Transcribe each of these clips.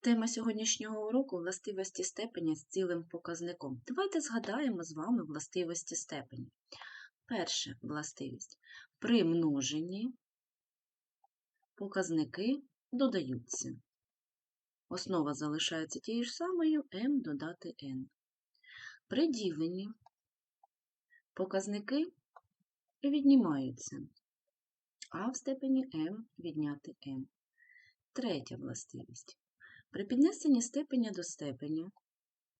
Тема сьогоднішнього уроку властивості степеня з цілим показником. Давайте згадаємо з вами властивості степені. Перша властивість. При множенні показники додаються. Основа залишається тією ж самою m додати n. При діленні показники віднімаються, а в степені m відняти n. Третя властивість. При піднесенні степеня до степеня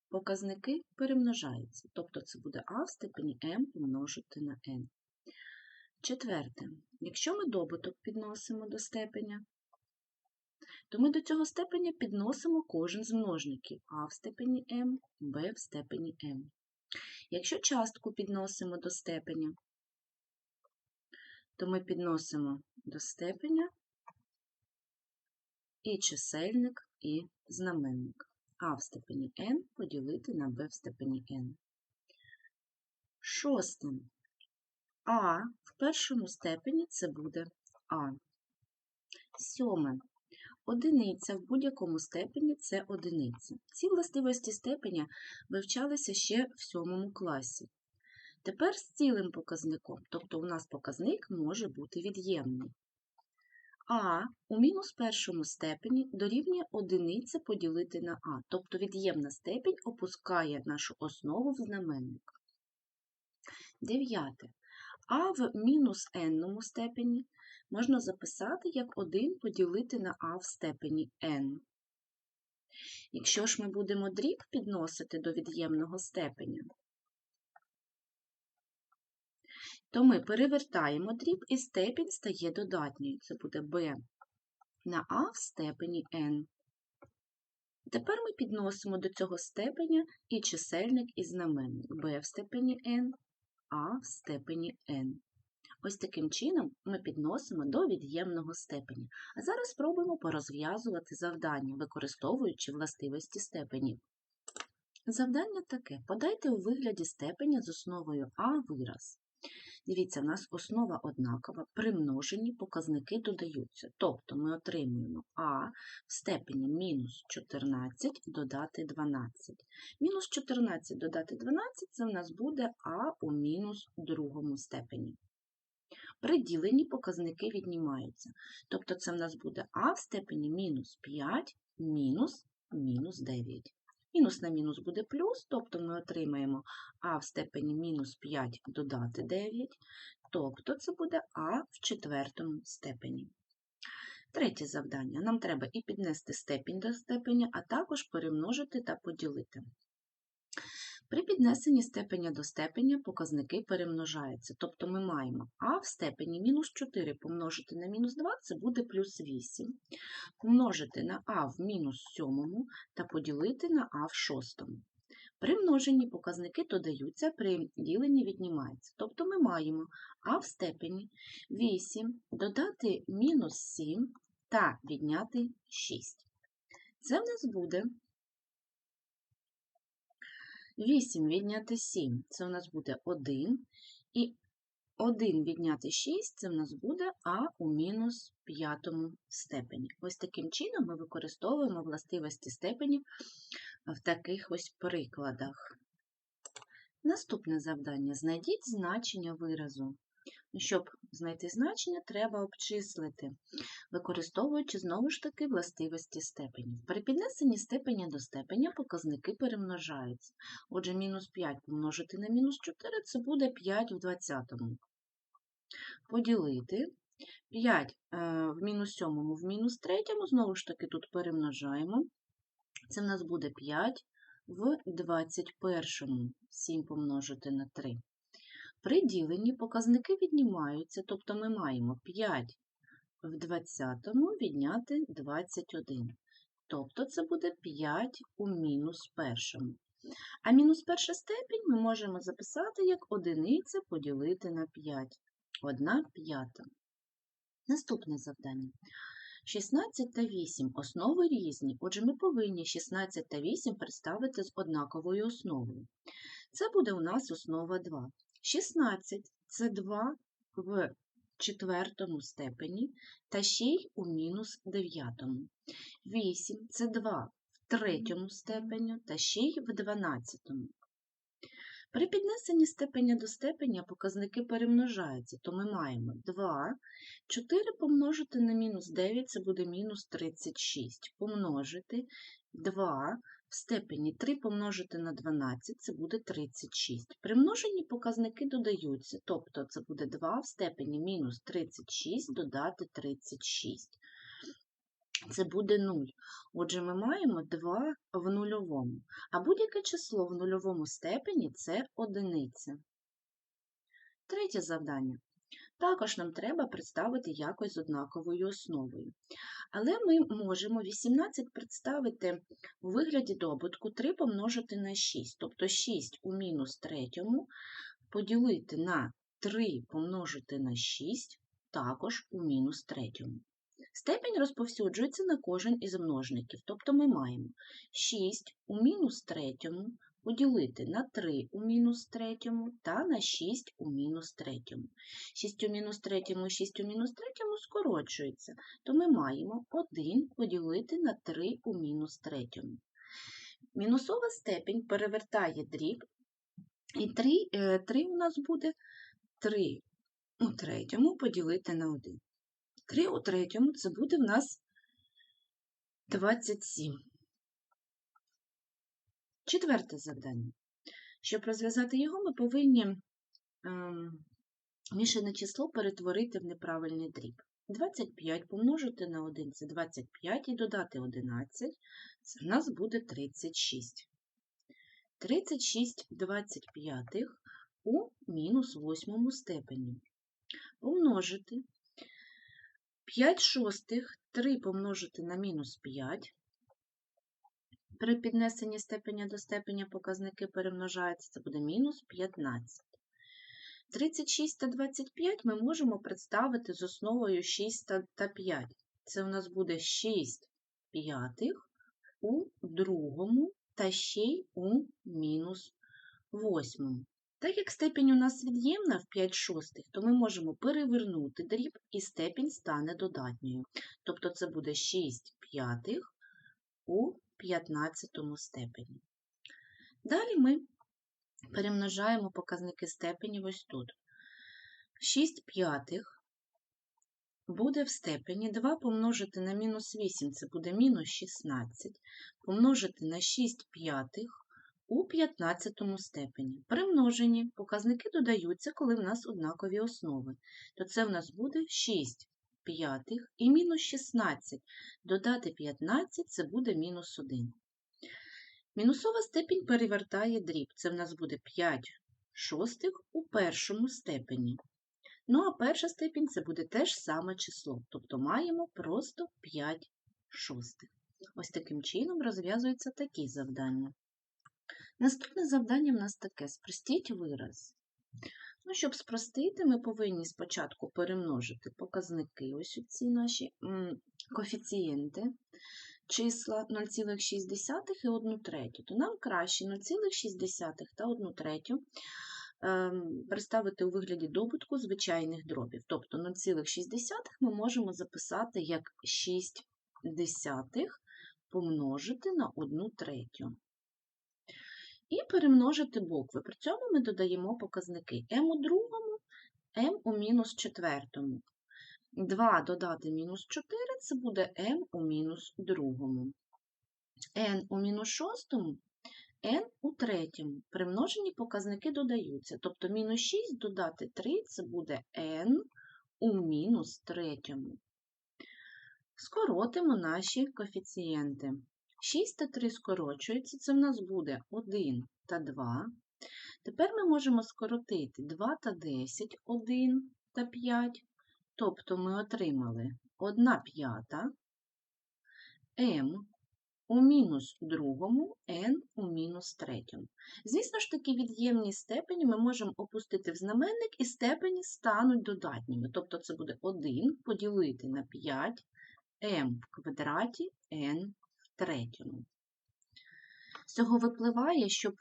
показники перемножаються, тобто це буде а в степені m помножити на n. Четверте, якщо ми добуток підносимо до степеня, то ми до цього степеня підносимо кожен з множників а в степені m, b в степені m. Якщо частку підносимо до степеня, то ми підносимо до степеня і чисельник, і знаменник. А в степені n поділити на b в степені n. Шосте. А в першому степені це буде А. Сьоме. Одиниця в будь-якому степені це одиниця. Ці властивості степеня вивчалися ще в сьомому класі. Тепер з цілим показником, тобто у нас показник може бути від'ємний. А у мінус першому степені дорівнює одиниця поділити на А, тобто від'ємна степінь опускає нашу основу в знаменник. Дев'яте. А в мінус n степені можна записати як 1 поділити на А в степені n. Якщо ж ми будемо дріб підносити до від'ємного степеня, то ми перевертаємо дріб і степінь стає додатньою. Це буде b на а в степені n. Тепер ми підносимо до цього степеня і чисельник, і знаменник b в степені n, а в степені n. Ось таким чином ми підносимо до від'ємного степеня. А зараз спробуємо порозв'язувати завдання, використовуючи властивості степенів. Завдання таке: подайте у вигляді степеня з основою А вираз. Дивіться, в нас основа однакова, при множенні показники додаються. Тобто ми отримуємо А в степені мінус 14 додати 12. Мінус 14 додати 12 це в нас буде А у мінус другому степені. При діленні показники віднімаються. Тобто це в нас буде А в степені мінус 5 мінус мінус 9. Мінус на мінус буде плюс, тобто ми отримаємо а в степені мінус 5 додати 9, тобто це буде а в четвертому степені. Третє завдання. Нам треба і піднести степінь до степеня, а також перемножити та поділити. При піднесенні степеня до степеня показники перемножаються, тобто ми маємо а в степені мінус 4 помножити на мінус 2 це буде плюс 8, помножити на а в мінус 7 та поділити на а в шостому. При множенні показники додаються, при діленні віднімаються. Тобто ми маємо а в степені 8 додати мінус 7 та відняти 6. Це в нас буде 8 відняти 7 це у нас буде 1. І 1 відняти 6 це у нас буде А у мінус п'ятому степені. Ось таким чином ми використовуємо властивості степенів в таких ось прикладах. Наступне завдання: знайдіть значення виразу. Щоб знайти значення, треба обчислити, використовуючи знову ж таки властивості степенів. При піднесенні степеня до степеня показники перемножаються. Отже, мінус 5 помножити на мінус 4 це буде 5 в 20. Поділити 5 е, в мінус 7 в мінус 3, знову ж таки, тут перемножаємо. Це в нас буде 5 в 21, 7 помножити на 3. При діленні показники віднімаються, тобто ми маємо 5 в 20 відняти 21. Тобто це буде 5 у мінус першому. А мінус перша степінь ми можемо записати як одиниця поділити на 5. 1 п'ята. Наступне завдання. 16 та 8 основи різні, отже, ми повинні 16 та 8 представити з однаковою основою. Це буде у нас основа 2. 16 це 2 в четвертому степені та ще й у мінус дев'ятому. 8 – це 2 в третьому степені та ще й в дванадцятому. При піднесенні степеня до степеня показники перемножаються, то ми маємо 2, 4 помножити на мінус 9 – це буде мінус 36. Помножити 2 в степені 3 помножити на 12 – це буде 36. При множенні показники додаються, тобто це буде 2 в степені мінус 36 додати 36. Це буде 0. Отже, ми маємо 2 в нульовому. А будь-яке число в нульовому степені – це одиниця. Третє завдання. Також нам треба представити якось з однаковою основою. Але ми можемо 18 представити у вигляді добутку 3 помножити на 6. Тобто 6 у мінус третьому поділити на 3 помножити на 6 також у мінус третьому. Степень розповсюджується на кожен із множників, тобто ми маємо 6 у мінус третьому поділити на 3 у мінус третьому та на 6 у мінус третьому. 6 у мінус третьому і 6 у мінус третьому скорочується, то ми маємо 1 поділити на 3 у мінус третьому. Мінусова степень перевертає дріб, і 3, 3 у нас буде 3 у третьому поділити на 1. 3 у третьому це буде в нас 27. Четверте завдання. Щоб розв'язати його, ми повинні ем, мішане число перетворити в неправильний дріб. 25 помножити на 1 це 25 і додати 11, це в нас буде 36. 36 25 у мінус восьмому степені. Помножити 5 шостих 3 помножити на мінус 5. При піднесенні степеня до степеня показники перемножаються, це буде мінус 15. 36 та 25 ми можемо представити з основою 6 та 5. Це у нас буде 6 п'ятих у другому та ще й у мінус восьмому. Так як степінь у нас від'ємна в 5 шостих, то ми можемо перевернути дріб і степінь стане додатньою. Тобто це буде 6 п'ятих у 15 степені. Далі ми перемножаємо показники степені ось тут. 6 п'ятих буде в степені 2 помножити на мінус 8, це буде мінус 16, помножити на 6 п'ятих у 15 степені. При множенні показники додаються, коли в нас однакові основи. То це в нас буде 6 п'ятих і мінус 16. Додати 15 це буде мінус 1. Мінусова степінь перевертає дріб. Це в нас буде 5 шостих у першому степені. Ну, а перша степінь це буде те ж саме число. Тобто маємо просто 5 шостих. Ось таким чином розв'язуються такі завдання. Наступне завдання в нас таке: спростіть вираз. Ну, Щоб спростити, ми повинні спочатку перемножити показники, ось ці наші коефіцієнти, числа 0,6 і 1 третю. То нам краще 0,6 та 1 третю ем, представити у вигляді добутку звичайних дробів. Тобто 0,6 ми можемо записати як 6 десятих помножити на 1 третю і перемножити букви. При цьому ми додаємо показники m у другому, m у мінус четвертому. 2 додати мінус 4 це буде m у мінус другому. n у мінус шостому, n у третьому. Примножені показники додаються. Тобто мінус 6 додати 3 це буде n у мінус третьому. Скоротимо наші коефіцієнти. 6 та 3 скорочується, це в нас буде 1 та 2. Тепер ми можемо скоротити 2 та 10, 1 та 5. Тобто ми отримали 1 п'ята m у мінус другому, n у мінус третьому. Звісно ж таки, від'ємні степені ми можемо опустити в знаменник, і степені стануть додатніми. Тобто це буде 1 поділити на 5 m в квадраті n третьому. З цього випливає, щоб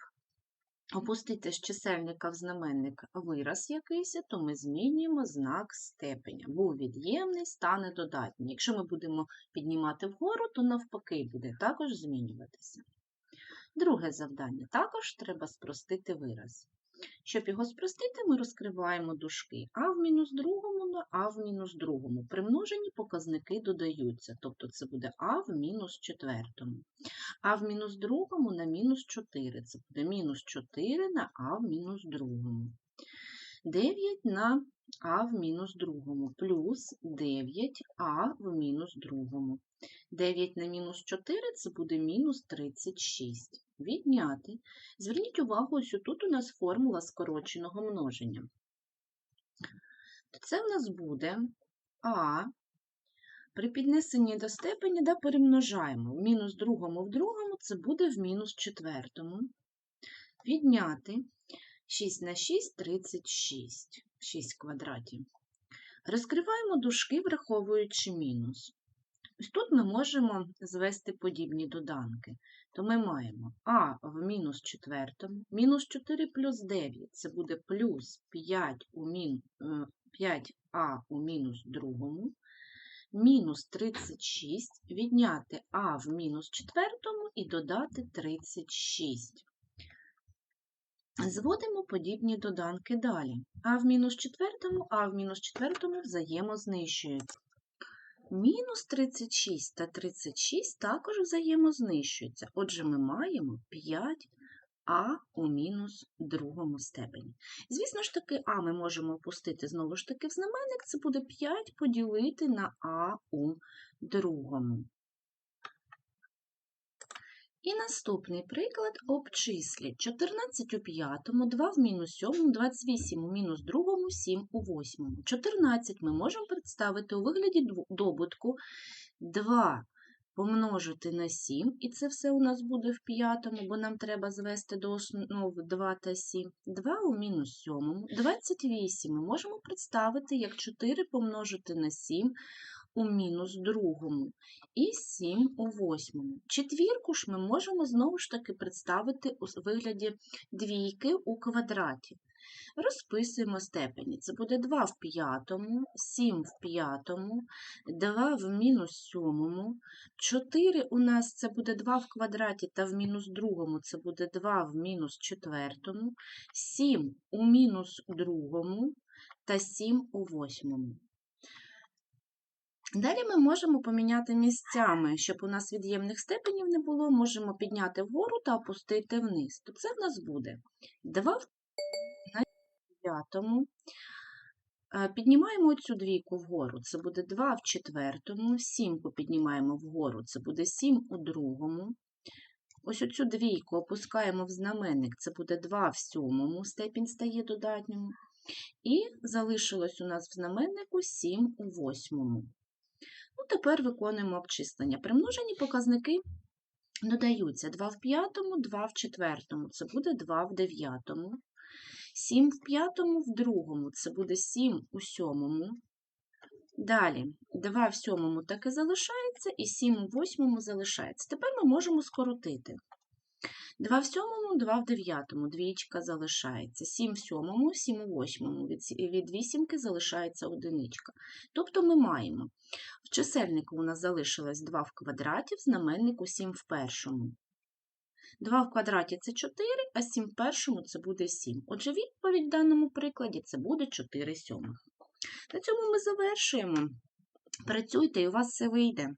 опустити з чисельника в знаменник вираз якийсь, то ми змінюємо знак степеня. Був від'ємний, стане додатній. Якщо ми будемо піднімати вгору, то навпаки буде також змінюватися. Друге завдання. Також треба спростити вираз. Щоб його спростити, ми розкриваємо дужки а в мінус другому а в мінус другому. При множенні показники додаються, тобто це буде а в мінус четвертому. А в мінус другому на мінус 4. Це буде мінус 4 на а в мінус другому. 9 на а в мінус другому плюс 9а в мінус другому. 9 на мінус 4 це буде мінус 36. Відняти. Зверніть увагу, ось тут у нас формула скороченого множення. Це в нас буде а. При піднесенні до степені да, перемножаємо. В мінус другому в другому це буде в мінус четвертому. Відняти 6 на 6 36. 6 квадратів. Розкриваємо дужки, враховуючи мінус. Ось тут ми можемо звести подібні доданки. То ми маємо а в мінус четвертому, мінус 4 плюс 9 це буде плюс 5 у мін, 5а у мінус другому, мінус 36, відняти а в мінус четвертому і додати 36. Зводимо подібні доданки далі. А в мінус четвертому, а в мінус четвертому взаємознищуються. Мінус 36 та 36 також взаємознищуються. Отже, ми маємо 5а у мінус другому степені. Звісно ж таки, а ми можемо опустити знову ж таки в знаменник, це буде 5 поділити на а у другому. І наступний приклад обчислі 14 у п'ятому, 2 в мінус сьомому, 28 у мінус другому, 7 у восьмому. 14 ми можемо представити у вигляді добутку 2 помножити на 7, і це все у нас буде в п'ятому, бо нам треба звести до основ 2 та 7. 2 у мінус 7, 28 ми можемо представити як 4 помножити на 7 у мінус другому і 7 у восьмому. Четвірку ж ми можемо знову ж таки представити у вигляді двійки у квадраті. Розписуємо степені. Це буде 2 в п'ятому, 7 в п'ятому, 2 в мінус сьомому, 4 у нас це буде 2 в квадраті та в мінус другому це буде 2 в мінус четвертому, 7 у мінус другому та 7 у восьмому. Далі ми можемо поміняти місцями, щоб у нас від'ємних степенів не було, можемо підняти вгору та опустити вниз. То це в нас буде 2 в на п'ятому. Е, Піднімаємо цю двійку вгору, це буде 2 в четвертому, сімку піднімаємо вгору, це буде 7 у другому. Ось оцю двійку опускаємо в знаменник, це буде 2 в сьомому, степінь стає додатньому. І залишилось у нас в знаменнику 7 у восьмому. Ну, тепер виконуємо обчислення. Примножені показники додаються 2 в п'ятому, 2 в четвертому, це буде 2 в дев'ятому. 7 в п'ятому в другому, це буде 7 у сьомому. Далі 2 в сьомому так залишається, і 7 у восьмому залишається. Тепер ми можемо скоротити. 2 в сьомому, 2 в дев'ятому, двічка залишається. 7 в сьомому, 7 у восьмому, від вісімки залишається одиничка. Тобто ми маємо, в чисельнику у нас залишилось 2 в квадраті, в знаменнику 7 в першому. 2 в квадраті – це 4, а 7 в першому – це буде 7. Отже, відповідь в даному прикладі – це буде 4 сьомих. На цьому ми завершуємо. Працюйте, і у вас все вийде.